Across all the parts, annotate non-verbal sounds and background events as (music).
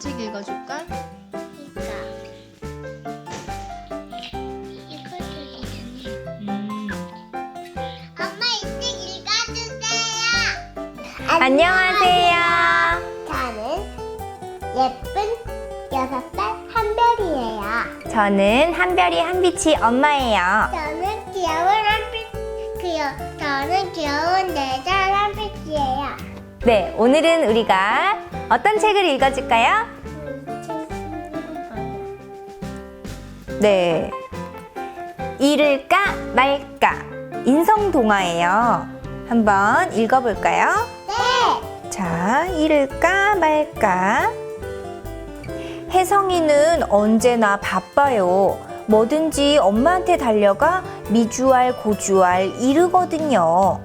책 읽어줄까? 음. 엄마 이책 읽어주세요. 안녕하세요. 저는 예쁜 여섯 살 한별이에요. 저는 한별이 한빛이 엄마예요. 저는 귀여운 한빛, 귀여, 저는 귀여운 네살 한빛이에요. 네, 오늘은 우리가 어떤 책을 읽어줄까요? 네. 잃을까 말까 인성 동화예요. 한번 읽어볼까요? 네. 자, 잃을까 말까. 혜성이는 언제나 바빠요. 뭐든지 엄마한테 달려가 미주알 고주알 이르거든요.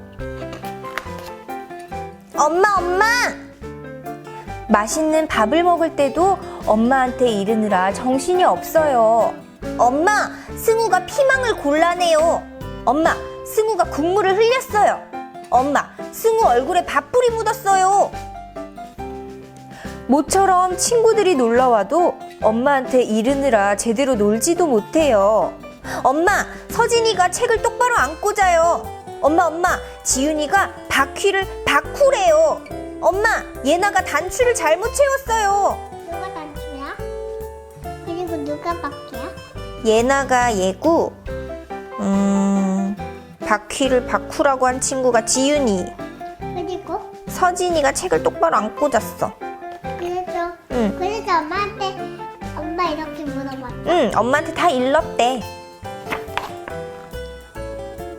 엄마, 엄마! 맛있는 밥을 먹을 때도 엄마한테 이르느라 정신이 없어요. 엄마, 승우가 피망을 골라내요. 엄마, 승우가 국물을 흘렸어요. 엄마, 승우 얼굴에 밥풀이 묻었어요. 모처럼 친구들이 놀러와도 엄마한테 이르느라 제대로 놀지도 못해요. 엄마, 서진이가 책을 똑바로 안 꽂아요. 엄마, 엄마, 지윤이가 바퀴를 바쿠래요. 엄마, 예나가 단추를 잘못 채웠어요. 누가 단추야? 그리고 누가 바퀴야? 예나가 예고, 음, 바퀴를 바쿠라고 한 친구가 지윤이, 그리고 서진이가 책을 똑바로 안 꽂았어. 그래서 응, 그래서 엄마한테 엄마 이렇게 물어봤어. 응, 엄마한테 다 일렀대.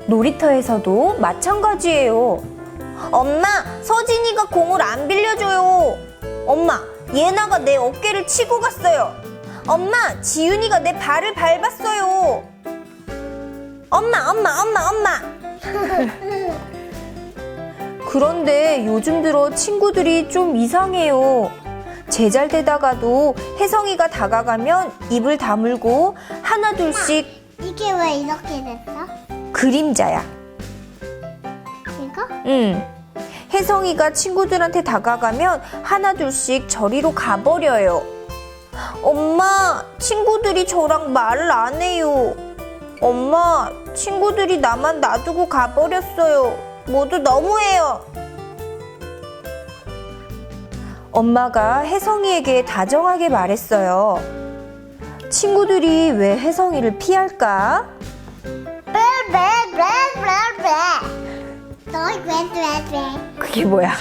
놀이터에서도 마찬가지예요. 엄마, 서진이가 공을 안 빌려줘요. 엄마, 예나가 내 어깨를 치고 갔어요. 엄마, 지윤이가 내 발을 밟았어요. 엄마, 엄마, 엄마, 엄마. (laughs) 그런데 요즘 들어 친구들이 좀 이상해요. 제잘 되다가도 혜성이가 다가가면 입을 다물고 하나둘씩 이게 왜 이렇게 됐어? 그림자야. 이거? 응. 혜성이가 친구들한테 다가가면 하나둘씩 저리로 가버려요. 엄마, 친구들이 저랑 말을 안 해요. 엄마, 친구들이 나만 놔두고 가버렸어요. 모두 너무해요. 엄마가 혜성이에게 다정하게 말했어요. 친구들이 왜 혜성이를 피할까? 그게 뭐야?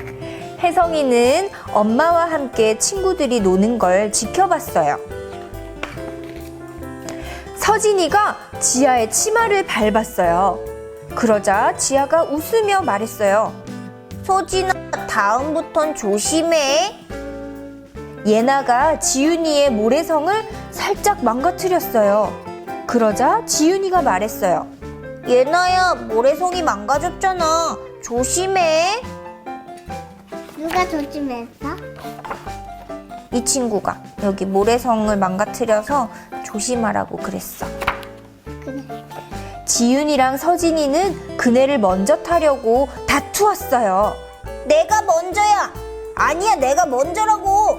(laughs) 혜성이는 엄마와 함께 친구들이 노는 걸 지켜봤어요. 서진이가 지아의 치마를 밟았어요. 그러자 지아가 웃으며 말했어요. 서진아, 다음부턴 조심해. 예나가 지윤이의 모래성을 살짝 망가뜨렸어요. 그러자 지윤이가 말했어요. 예나야, 모래성이 망가졌잖아. 조심해. 누가 조심했어? 이 친구가 여기 모래성을 망가뜨려서 조심하라고 그랬어. 그래. 지윤이랑 서진이는 그네를 먼저 타려고 다투었어요. 내가 먼저야. 아니야, 내가 먼저라고.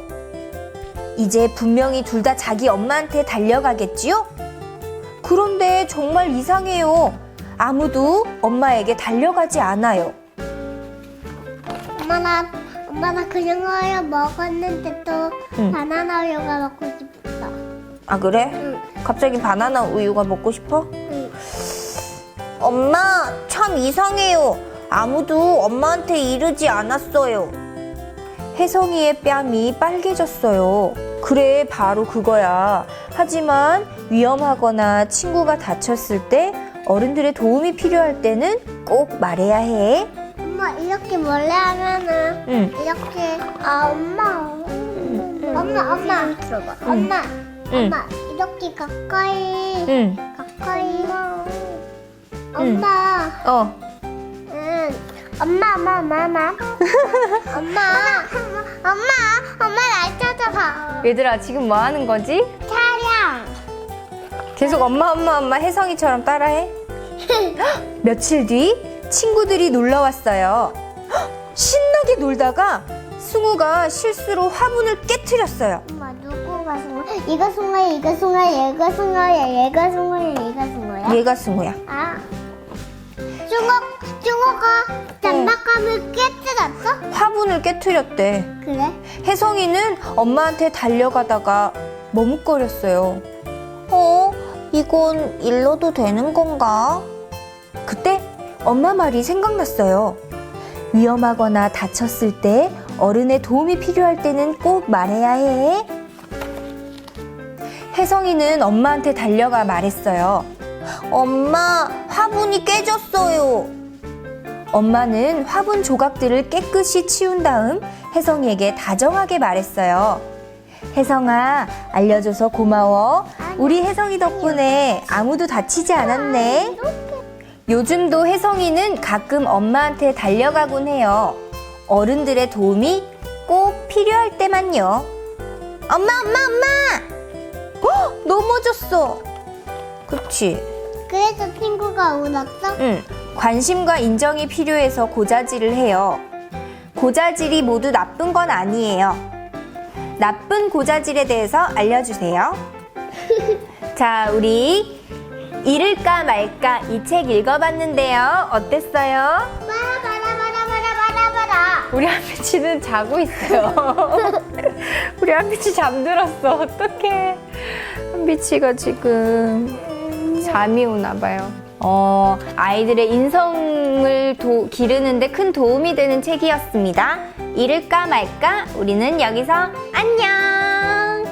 이제 분명히 둘 다 자기 엄마한테 달려가겠지요? 그런데 정말 이상해요. 아무도 엄마에게 달려가지 않아요. 엄마 나 엄마 나 그냥 우유 먹었는데 또 응. 바나나 우유가 먹고 싶어. 아, 그래? 응. 갑자기 바나나 우유가 먹고 싶어? 응. 엄마, 참 이상해요. 아무도 엄마한테 이르지 않았어요. 혜성이의 뺨이 빨개졌어요. 그래, 바로 그거야. 하지만 위험하거나 친구가 다쳤을 때 어른들의 도움이 필요할 때는 꼭 말해야 해. 엄마 이렇게 몰래 하면은 응, 이렇게 아 엄마. 엄마 엄마. 들어봐. 엄마 응. 엄마. 이렇게 가까이 응, 가까이. 엄마. 어. 응. 엄마 엄마 엄마 엄마. (laughs) 엄마. 엄마 엄마 날 찾아봐. 얘들아, 지금 뭐 하는 거지? 촬영. 계속 엄마, 엄마, 엄마 혜성이처럼 따라해. (laughs) (gasps) 며칠 뒤 친구들이 놀러 왔어요. 신나게 놀다가 승우가 실수로 화분을 깨뜨렸어요. 엄마 누구가 승우? 이거 승우야, 이거 승우야, 얘가 승우야, 얘가 승우야, 얘가 승우야. 얘가 승우야. 아. 중어, 중어가 장난감을 깨뜨렸어? 화분을 깨트렸대. 그래? 혜성이는 엄마한테 달려가다가 머뭇거렸어요. 어, 이건 일러도 되는 건가? 그때 엄마 말이 생각났어요. 위험하거나 다쳤을 때 어른의 도움이 필요할 때는 꼭 말해야 해. 혜성이는 엄마한테 달려가 말했어요. 엄마, 화분이 깨졌어요. 엄마는 화분 조각들을 깨끗이 치운 다음 혜성이에게 다정하게 말했어요. 혜성아, 알려줘서 고마워. 우리 혜성이 덕분에 아무도 다치지 않았네. 요즘도 혜성이는 가끔 엄마한테 달려가곤 해요. 어른들의 도움이 꼭 필요할 때만요. 엄마, 엄마, 엄마! 헉, 넘어졌어. 그치? 그래서 친구가 울었어? 응, 관심과 인정이 필요해서 고자질을 해요. 고자질이 모두 나쁜 건 아니에요. 나쁜 고자질에 대해서 알려주세요. (laughs) 자, 우리 잃을까 말까 이 책 읽어봤는데요. 어땠어요? 바라 바라 바라 바라 바라 바라. 우리 한빛이는 자고 있어요. (laughs) 우리 한빛이 잠들었어. 어떡해. 한빛이가 지금 잠이 오나 봐요. 어, 아이들의 인성을 도- 기르는데 큰 도움이 되는 책이었습니다. 잃을까 말까? 우리는 여기서 안녕!